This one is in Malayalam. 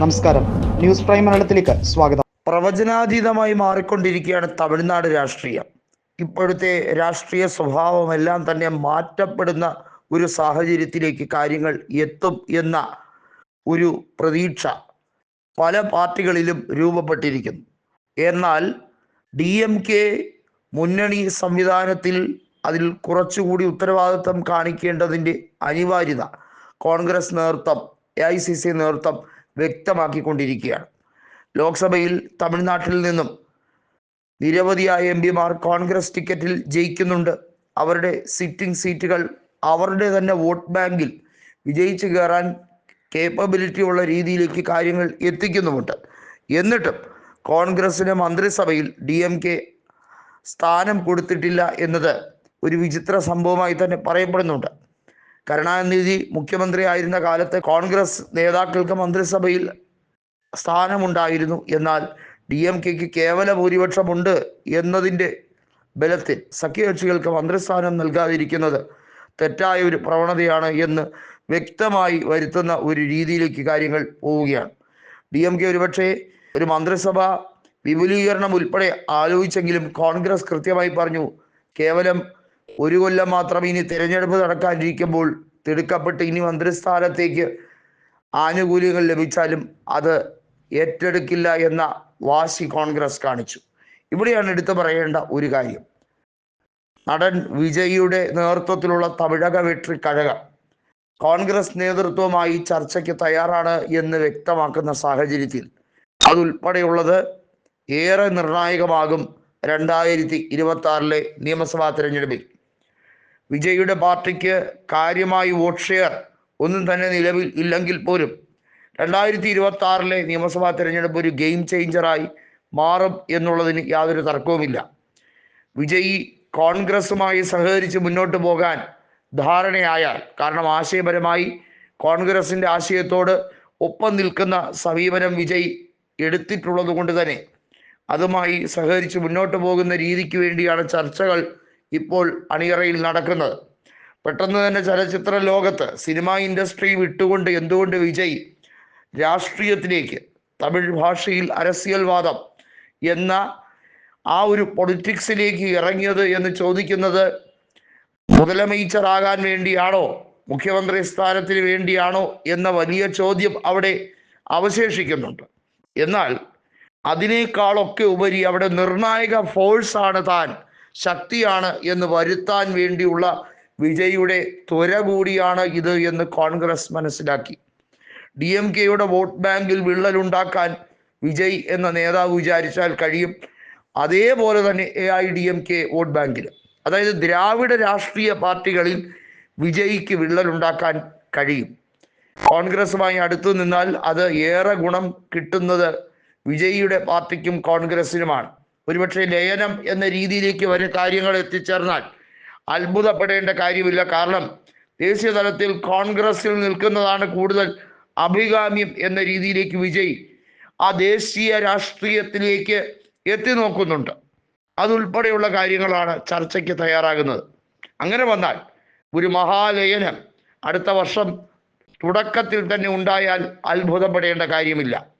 നമസ്കാരം. ന്യൂസ് പ്രൈം മലയാളത്തിലേക്ക് സ്വാഗതം. പ്രവചനാതീതമായി മാറിക്കൊണ്ടിരിക്കുകയാണ് തമിഴ്നാട് രാഷ്ട്രീയം. ഇപ്പോഴത്തെ രാഷ്ട്രീയ സ്വഭാവമെല്ലാം തന്നെ മാറ്റപ്പെടുന്ന ഒരു സാഹചര്യത്തിലേക്ക് കാര്യങ്ങൾ എത്തും എന്ന ഒരു പ്രതീക്ഷ പല പാർട്ടികളിലും രൂപപ്പെട്ടിരിക്കുന്നു. എന്നാൽ ഡി എം കെ മുന്നണി സംവിധാനത്തിൽ അതിൽ കുറച്ചുകൂടി ഉത്തരവാദിത്വം കാണിക്കേണ്ടതിന്റെ അനിവാര്യത കോൺഗ്രസ് നേതൃത്വം എ ഐ സി സി നേതൃത്വം വ്യക്തമാക്കിക്കൊണ്ടിരിക്കുകയാണ്. ലോക്സഭയിൽ തമിഴ്നാട്ടിൽ നിന്നും നിരവധിയായ എം പിമാർ കോൺഗ്രസ് ടിക്കറ്റിൽ ജയിക്കുന്നുണ്ട്. അവരുടെ സിറ്റിംഗ് സീറ്റുകൾ അവരുടെ തന്നെ വോട്ട് ബാങ്കിൽ വിജയിച്ചു കയറാൻ കേപ്പബിലിറ്റി ഉള്ള രീതിയിലേക്ക് കാര്യങ്ങൾ എത്തിക്കുന്നുമുണ്ട്. എന്നിട്ടും കോൺഗ്രസിന് മന്ത്രിസഭയിൽ ഡി എം കെ സ്ഥാനം കൊടുത്തിട്ടില്ല എന്നത് ഒരു വിചിത്ര സംഭവമായി തന്നെ പറയപ്പെടുന്നുണ്ട്. കരുണാനിധി മുഖ്യമന്ത്രി ആയിരുന്ന കാലത്ത് കോൺഗ്രസ് നേതാക്കൾക്ക് മന്ത്രിസഭയിൽ സ്ഥാനമുണ്ടായിരുന്നു. എന്നാൽ ഡി എം കെക്ക് കേവല ഭൂരിപക്ഷമുണ്ട് എന്നതിന്റെ ബലത്തിൽ സഖ്യകക്ഷികൾക്ക് മന്ത്രിസ്ഥാനം നൽകാതിരിക്കുന്നത് തെറ്റായ ഒരു പ്രവണതയാണ് എന്ന് വ്യക്തമായി വരുത്തുന്ന ഒരു രീതിയിലേക്ക് കാര്യങ്ങൾ പോവുകയാണ്. ഡി എം കെ ഒരുപക്ഷെ ഒരു മന്ത്രിസഭ വിപുലീകരണം ഉൾപ്പെടെ ആലോചിച്ചെങ്കിലും കോൺഗ്രസ് കൃത്യമായി പറഞ്ഞു കേവലം ഒരു കൊല്ലം മാത്രം ഇനി തിരഞ്ഞെടുപ്പ് നടക്കാനിരിക്കുമ്പോൾ തിടുക്കപ്പെട്ട് ഇനി മന്ത്രിസ്ഥാനത്തേക്ക് ആനുകൂല്യങ്ങൾ ലഭിച്ചാലും അത് ഏറ്റെടുക്കില്ല എന്ന വാശി കോൺഗ്രസ് കാണിച്ചു. ഇവിടെയാണ് എടുത്തു പറയേണ്ട ഒരു കാര്യം. നടൻ വിജയിയുടെ നേതൃത്വത്തിലുള്ള തമിഴക വെട്രി കഴകം കോൺഗ്രസ് നേതൃത്വമായി ചർച്ചയ്ക്ക് തയ്യാറാണ് എന്ന് വ്യക്തമാക്കുന്ന സാഹചര്യത്തിൽ അതുൾപ്പെടെയുള്ളത് ഏറെ നിർണായകമാകും രണ്ടായിരത്തി ഇരുപത്തി ആറിലെ നിയമസഭാ തെരഞ്ഞെടുപ്പിൽ. വിജയിയുടെ പാർട്ടിക്ക് കാര്യമായി വോട്ട് ഷെയർ ഒന്നും തന്നെ നിലവിൽ ഇല്ലെങ്കിൽ പോലും രണ്ടായിരത്തി ഇരുപത്തി ആറിലെ നിയമസഭാ തെരഞ്ഞെടുപ്പ് ഒരു ഗെയിം ചേഞ്ചറായി മാറും എന്നുള്ളതിന് യാതൊരു തർക്കവുമില്ല. വിജയി കോൺഗ്രസുമായി സഹകരിച്ച് മുന്നോട്ട് പോകാൻ ധാരണയായാൽ കാരണം ആശയപരമായി കോൺഗ്രസിന്റെ ആശയത്തോട് ഒപ്പം നിൽക്കുന്ന സമീപനം വിജയ് എടുത്തിട്ടുള്ളത് കൊണ്ട് തന്നെ അതുമായി സഹകരിച്ച് മുന്നോട്ട് പോകുന്ന രീതിക്ക് വേണ്ടിയാണ് ചർച്ചകൾ ഇപ്പോൾ അണിയറയിൽ നടക്കുന്നത്. പെട്ടെന്ന് തന്നെ ചലച്ചിത്ര ലോകത്ത് സിനിമാ ഇൻഡസ്ട്രി വിട്ടുകൊണ്ട് എന്തുകൊണ്ട് വിജയ്? രാഷ്ട്രീയത്തിലേക്ക് തമിഴ് ഭാഷയിൽ അരസ്യൽവാദം എന്ന ആ ഒരു പൊളിറ്റിക്സിലേക്ക് ഇറങ്ങിയത് എന്ന് ചോദിക്കുന്നത് മുതലമീച്ചറാകാൻ വേണ്ടിയാണോ? മുഖ്യമന്ത്രി സ്ഥാനത്തിന് വേണ്ടിയാണോ? എന്ന വലിയ ചോദ്യം അവിടെ അവശേഷിക്കുന്നുണ്ട്. എന്നാൽ അതിനേക്കാളൊക്കെ ഉപരി അവിടെ നിർണായക ഫോഴ്സാണ് താൻ. ശക്തിയാണ് എന്ന് വരുത്താൻ വേണ്ടിയുള്ള വിജയുടെ ത്വര കൂടിയാണ് ഇത് എന്ന് കോൺഗ്രസ് മനസ്സിലാക്കി. ഡി എം കെയുടെ വോട്ട് ബാങ്കിൽ വിള്ളലുണ്ടാക്കാൻ വിജയ് എന്ന നേതാവ് വിചാരിച്ചാൽ കഴിയും. അതേപോലെ തന്നെ A I D M K vote ബാങ്കിൽ അതായത് ദ്രാവിഡ രാഷ്ട്രീയ പാർട്ടികളിൽ വിജയിക്ക് വിള്ളലുണ്ടാക്കാൻ കഴിയും. കോൺഗ്രസുമായി അടുത്തു നിന്നാൽ അത് ഏറെ ഗുണം കിട്ടുന്നത് വിജയിയുടെ പാർട്ടിക്കും കോൺഗ്രസിനുമാണ്. ഒരുപക്ഷെ ലയനം എന്ന രീതിയിലേക്ക് വരെ കാര്യങ്ങൾ എത്തിച്ചേർന്നാൽ അത്ഭുതപ്പെടേണ്ട കാര്യമില്ല. കാരണം ദേശീയ തലത്തിൽ കോൺഗ്രസിൽ നിൽക്കുന്നതാണ് കൂടുതൽ അഭികാമ്യം എന്ന രീതിയിലേക്ക് വിജയ് ആ ദേശീയ രാഷ്ട്രീയത്തിലേക്ക് എത്തി നോക്കുന്നുണ്ട്. അതുൾപ്പെടെയുള്ള കാര്യങ്ങളാണ് ചർച്ചയ്ക്ക് തയ്യാറാകുന്നത്. അങ്ങനെ വന്നാൽ ഒരു മഹാലയനം അടുത്ത വർഷം തുടക്കത്തിൽ തന്നെ ഉണ്ടായാൽ അത്ഭുതപ്പെടേണ്ട കാര്യമില്ല.